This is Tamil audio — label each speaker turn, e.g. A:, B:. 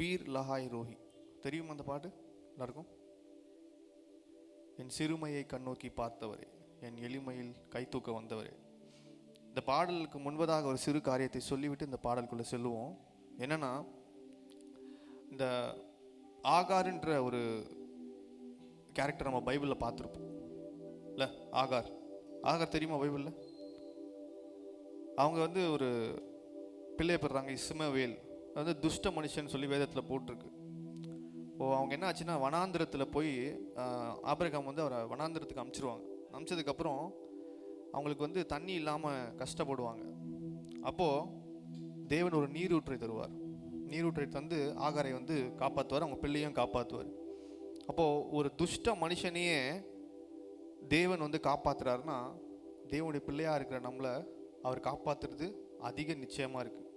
A: பீர் லஹாய் ரோஹி. தெரியுமா அந்த பாட்டு? எல்லாருக்கும்? என் சிறுமையை கண்ணோக்கி பார்த்தவரே என் எளிமையில் கை தூக்க வந்தவரே. இந்த பாடலுக்கு முன்பதாக ஒரு சிறு காரியத்தை சொல்லிவிட்டு இந்த பாடலுக்குள்ளே செல்லுவோம். என்னென்னா இந்த ஆகார்ன்ற ஒரு கேரக்டர் நம்ம பைபிளில் பார்த்துருப்போம். இல்லை ஆகார். ஆகார் தெரியுமா பைபிளில்? அவங்க வந்து ஒரு பிள்ளையை பெறுறாங்க இஸ்மவேல். வந்து துஷ்ட மனுஷன் சொல்லி வேதத்தில் போட்டிருக்கு. ஓ அவங்க என்ன ஆச்சுன்னா வனாந்திரத்தில் போய் ஆபிரகாம் வந்து அவரை வனாந்திரத்துக்கு அமுச்சிருவாங்க. அமுச்சதுக்கப்புறம் அவங்களுக்கு வந்து தண்ணி இல்லாமல் கஷ்டப்படுவாங்க. அப்போது தேவன் ஒரு நீரூற்றை தருவார். நீரூற்றை தந்து ஆகாரை வந்து காப்பாற்றுவார் அவங்க பிள்ளையும் காப்பாற்றுவார் அப்போது ஒரு துஷ்ட மனுஷனையே தேவன் வந்து காப்பாற்றுறாருன்னா தேவனுடைய பிள்ளையாக இருக்கிற நம்மளை அவர் காப்பாத்துறது அதிக நிச்சயமாக இருக்குது